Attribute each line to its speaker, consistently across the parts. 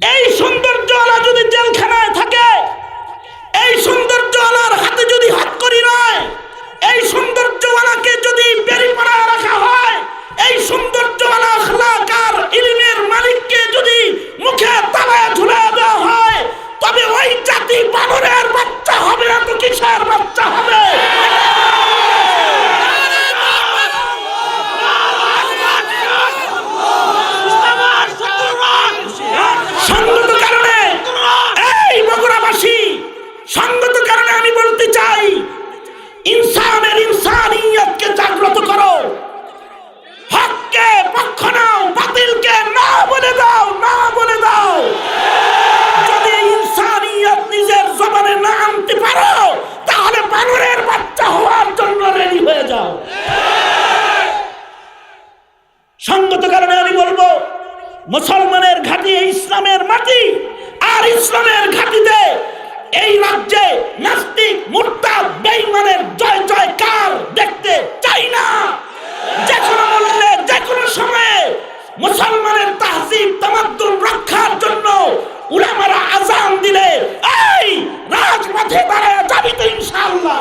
Speaker 1: এই সৌন্দর্যওয়ালা যদি জেলখানায় থাকে, এই সৌন্দর্যওয়ালার হাতে যদি হাত করি নয় এই সৌন্দর্যওয়ালাকে যদি বেরি পড়ায় রাখা হয়, এই সৌন্দর্যওয়ালা খালাকার ইলিমের মালিককে যদি মুখে তালায় ঝুলে দেওয়া হয় তবে ওই জাতি বানরের বাচ্চা হবে না তো কিসের বাচ্চা হবে সঙ্গত কারণে এই বগুড়াবাসী সঙ্গত কারণে আমি বলতে চাই, ইনসানের ইনসানিয়তকে জাগ্রত করো। হককে পক্ষ নাও, বাতিলকে না বলে দাও, না বলে দাও। যদি ইনসানিয়ত নিজের জবানে না আনতে পারো, তাহলে বানরের বাচ্চা হওয়ার জন্য রেডি হয়ে যাও। সঙ্গত কারণে আমি বলব মুসলমানের ঘাঁটি ইসলামের মাটি আর ইসলামের ঘাঁটিতে এই রাজ্যে নাস্তিক মুরতাদ বেঈমানের জয় জয়কার দেখতে চাই না যে কোনো মূল্যে যে কোনো সময়ে মুসলমানের তাহজিব তামাদ্দুন রক্ষার জন্য উলামারা আজান দিলে এই রাজপথে দাঁড়ায় যাবি তো ইনশাআল্লাহ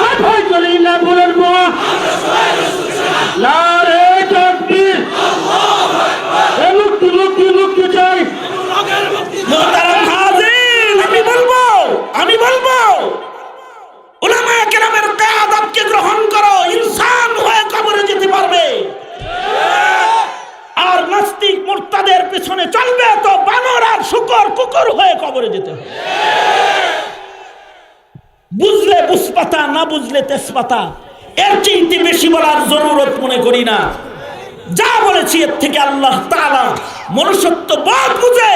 Speaker 2: কোথায় চলে না বলেন লারে তকবীর এ মুক্তি মুক্তি মুক্তি চাই
Speaker 1: মোহতারাম হাজির, আমি বলব আমি বলব কিয়াদতকে গ্রহণ করো, ইনসান হয়ে কবরে যেতে পারবে। আর নাস্তিক মুরতাদের পিছনে চলবে তো বানর আর শুকর কুকুর হয়ে কবরে যেতে বুঝলে বুঝপাতা, না বুঝলে তেজপাতা, এর চেয়ে বেশি বলার জরুরত মনে করি না। যা বলেছি এর থেকে আল্লাহ তাআলা মনুষ্যত্ব বোধ বুঝে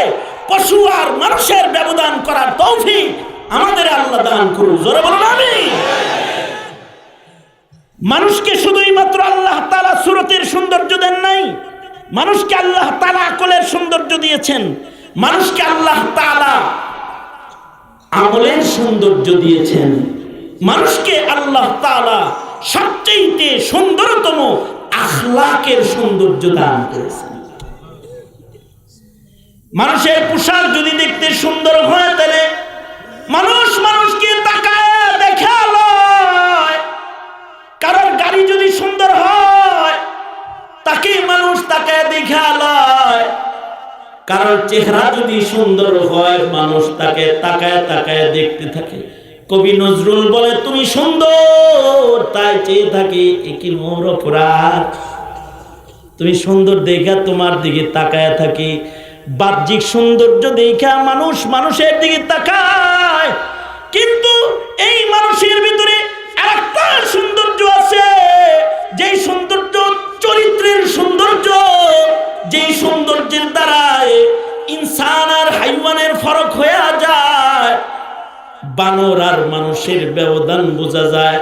Speaker 1: পশু আর মানুষের ব্যবধান করার তৌফিক আমাদের আল্লাহ দান করুন। জোরে বলুন আমি মানুষকে শুধুই মাত্র আল্লাহ তাআলা সুরতের সৌন্দর্য দেন নাই, মানুষকে আল্লাহ তাআলা আকলের সৌন্দর্য দিয়েছেন, মানুষকে আল্লাহ তাআলা আমলের সৌন্দর্য দিয়েছেন, মানুষকে আল্লাহ তাআলা সবচেয়ে সুন্দরতম আখলাকের সৌন্দর্য দান করেছেন। মানুষের পোশাক যদি দেখতে সুন্দর হয় তাহলে মানুষ মানুষকে তাকায়, দেখা কারোর গাড়ি যদি সুন্দর হয় তাকে মানুষ তাকায়, দেখা কারোর চেহারা যদি সুন্দর হয়, মানুষ তাকে তাকায় তাকায় দেখতে থাকে। কবি নজরুল বলে, তুমি সুন্দর, তাই চেয়ে থাকি একই মোর অপরাধ। তুমি সুন্দর দেখা তোমার দিকে তাকায় থাকি বাহ্যিক সৌন্দর্য দেখা মানুষ মানুষের দিকে তাকায়। কিন্তু এই মানুষের ভিতরে একটা সৌন্দর্য আছে। যেই সৌন্দর্য চরিত্রের সৌন্দর্য, যেই সৌন্দর্যের দ্বারায় ইনসান আর হাইওয়ানের ফরক হয়ে যায়। বানর আর মানুষের ব্যবধান বোঝা যায়।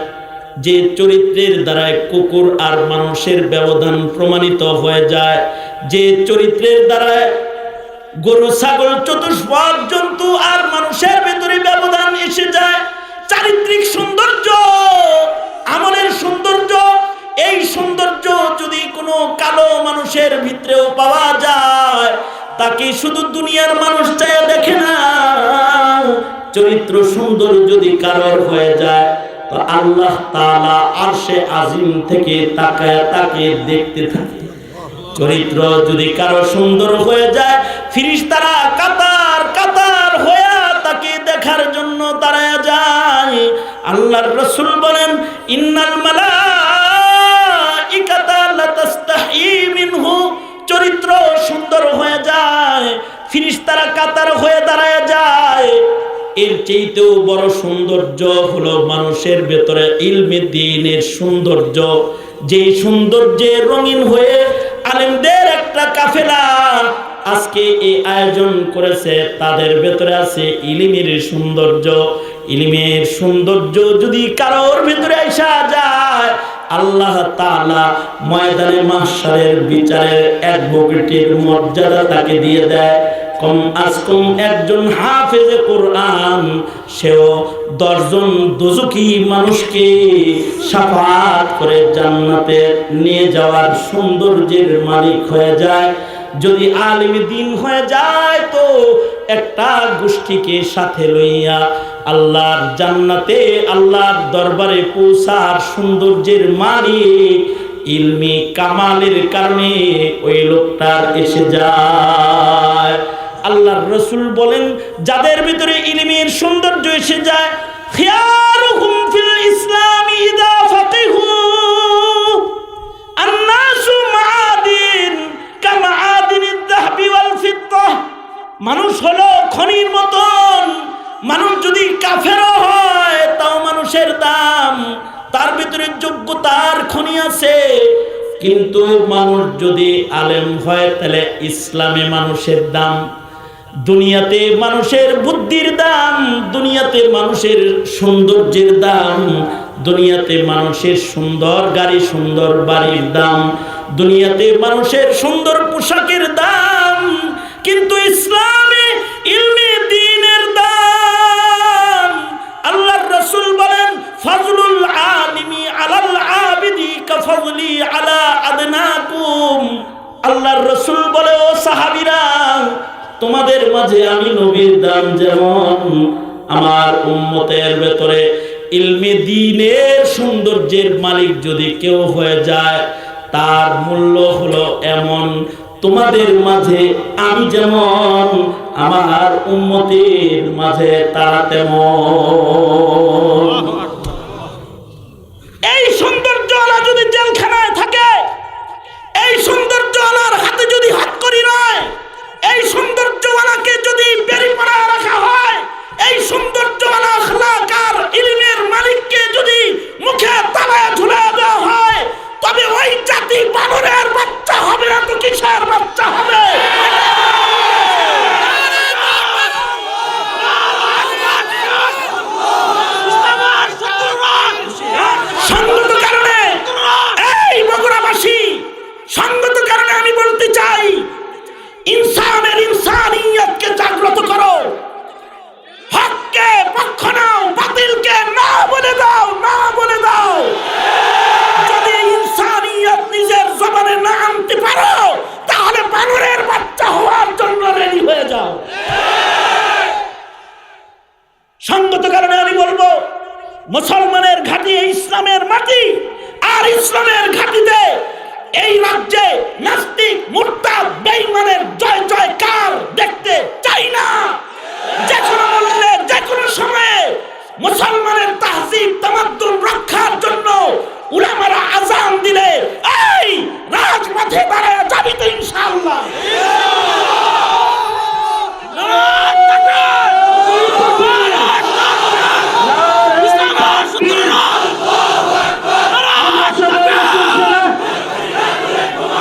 Speaker 1: যে চরিত্রের দ্বারায় কুকুর আর মানুষের ব্যবধান প্রমাণিত হয়ে যায়। যে চরিত্রের দ্বারায় গরু, ছাগল, চতুষ্পদ, জন্তু আর মানুষের ভেতরে ব্যবধান এসে যায়। চারিত্রিক সৌন্দর্য, আমলের সৌন্দর্য, এই সৌন্দর্য যদি কোনো কালো মানুষের ভিতরেও পাওয়া যায়, তাকে শুধু দুনিয়ার মানুষ চায় দেখে না। চরিত্র সুন্দর যদি কারোর হয়ে যায়, তো আল্লাহ তাআলা আরশে আজিম থেকে তাকায় তাকে দেখতে থাকে। চরিত্র যদি কারও সুন্দর হয়ে যায় ফিরিস্তারা কাতার কাতার হয়ে তাকে দেখার জন্য দাঁড়ায় যায়। আল্লাহর রসুল বলেন, ইন্নাল মিনহু। চরিত্র সুন্দর হয়ে যায়, ফিরিস্তারা কাতার হয়ে দাঁড়ায় যায়। এর চেয়েতেও বড় সৌন্দর্য হলো মানুষের ভেতরে ইলমে দিনের সৌন্দর্য। যে সৌন্দর্যে রঙিন হয়ে আলেমদের একটা কাফেলা আজকে এই আয়োজন করেছে, তাদের ভেতরে আছে ইলিমের সৌন্দর্য। ইলিমের সৌন্দর্য যদি কারোর ভেতরে আসা যায়, আল্লাহ তাআলা ময়দানে মাহশারের বিচারের অ্যাডভোকেটের মর্যাদা তাকে দিয়ে দেয়। কম আজ কম একজন হাফেজে কোরআন, সেও দশজন দোজকি মানুষকে সাফাত করে জান্নাতে নিয়ে যাওয়ার সৌন্দর্যের মালিক হয়ে যায়। যদি আলিম দিন হয়ে যায় তো একটা গোষ্ঠীকে সাথে লইয়া আল্লাহর জান্নাতে, আল্লাহর দরবারে পৌঁছার সৌন্দর্যের মালিক ইলমি কামালের কারণে ওই লোকটার এসে যায়। আল্লাহর রসুল বলেন, যাদের ভিতরে ইলমের সৌন্দর্য এসে যায় ইসলামি ইদা ফাকিহু মানুষ হলো খনির মতন। মানুষ যদি কাফেরও হয়, তাও মানুষের দাম। তার ভিতরে যোগ্যতার খনি আছে। কিন্তু মানুষ যদি আলেম হয়, তাহলে ইসলামে মানুষের দাম, দুনিয়াতে মানুষের বুদ্ধির দাম, দুনিয়াতে মানুষের সৌন্দর্যের দাম, দুনিয়াতে মানুষের সুন্দর গাড়ি, সুন্দর বাড়ির দাম, দুনিয়াতে মানুষের সুন্দর পোশাকের দাম। কিন্তু ইসলামে ইলমে দিনের দাম। আল্লাহর রাসূল বলেন, ফজলুল আলিমি আলাল আবিদি কাফজলি আলা আদনাকুম। আল্লাহর রাসূল বলে, ও সাহাবীরা, তোমাদের মাঝে আমি নবীর দাম যেমন, আমার উম্মতের ভেতরে ইলমে দিনের সৌন্দর্যের মালিক যদি কেউ হয়ে যায়, তার মূল্য হলো এমন তোমাদের মাঝে আমি যেমন আমার উন্মতির মাঝে তারা তেমন এই সৌন্দর্যওয়ালা যদি জেলখানায় থাকে এই সৌন্দর্যওয়ালার হাতে যদি হাত করি নয় এই সৌন্দর্যওয়ালাকে যদি বেরি পড়া রাখা হয় এই সৌন্দর্যওয়ালা আখলাক আর ইলমের মালিককে যদি মুখে তালায় ঝুলে দেওয়া হয় তবে ওই জাতি বানরের বাচ্চা হবে না তো কিসের বাচ্চা হবে সঙ্গত কারণে এই বগুড়াবাসী সঙ্গত কারণে আমি বলতে চাই ইনসানের ইনসানিয়তকে জাগ্রত করো হককে পক্ষ নাও বাতিলকে না বলে দাও না বলে দাও যদি ইনসানিয়ত নিজের জবানে না আনতে পারো তাহলে বানরের বাচ্চা হওয়ার জন্য রেডি হয়ে যাও সঙ্গত কারণে আমি বলব, মুসলমানের ঘাটি ইসলামের মাটি, আর ইসলামের ঘাটিতে এই রাজ্যে নাস্তিক মুর্তা বেঈমানের জয় জয় কার দেখতে চাই না। যে কোনো মূল্যে যে কোনো সময়ে মুসলমানের তাহজিব তামাদ্দুন রক্ষার জন্য উলামারা আজান দিলে এই রাজপথে দাঁড়ায় যাবি তো ইনশাআল্লাহ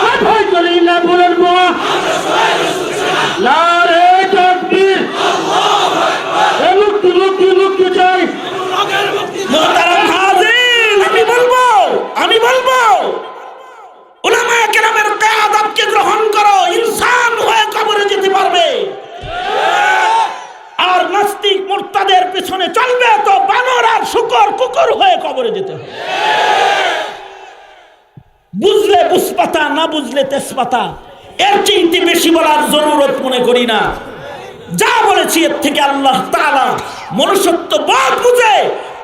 Speaker 2: মাথায় চলে না বলেন বাবা নারে তাকবীর এ মুক্তি মুক্তি মুক্তি চাই
Speaker 1: মোহতারাম হাজির আমি বলব আমি বলব উলামায়ে কেরামের কিয়াদতকে গ্রহণ করো ইনসান হয়ে কবরে যেতে পারবে আর নাস্তিক মুরতাদের পিছনে চলবে তো বানর আর শুকর কুকুর হয়ে কবরে যেতে হবে বুঝলে বুঝপাতা না বুঝলে তেজপাতা? এর চেয়ে বেশি বলার জরুরত মনে করি না। যা বলেছি এর থেকে আল্লাহ তালা মনুষ্যত্ব বোধ বুঝে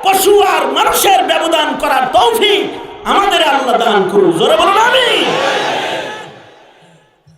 Speaker 1: পশু আর মানুষের ব্যবধান করার তৌফিক আমাদের আল্লাহ দান করুন। জোরে বলুন না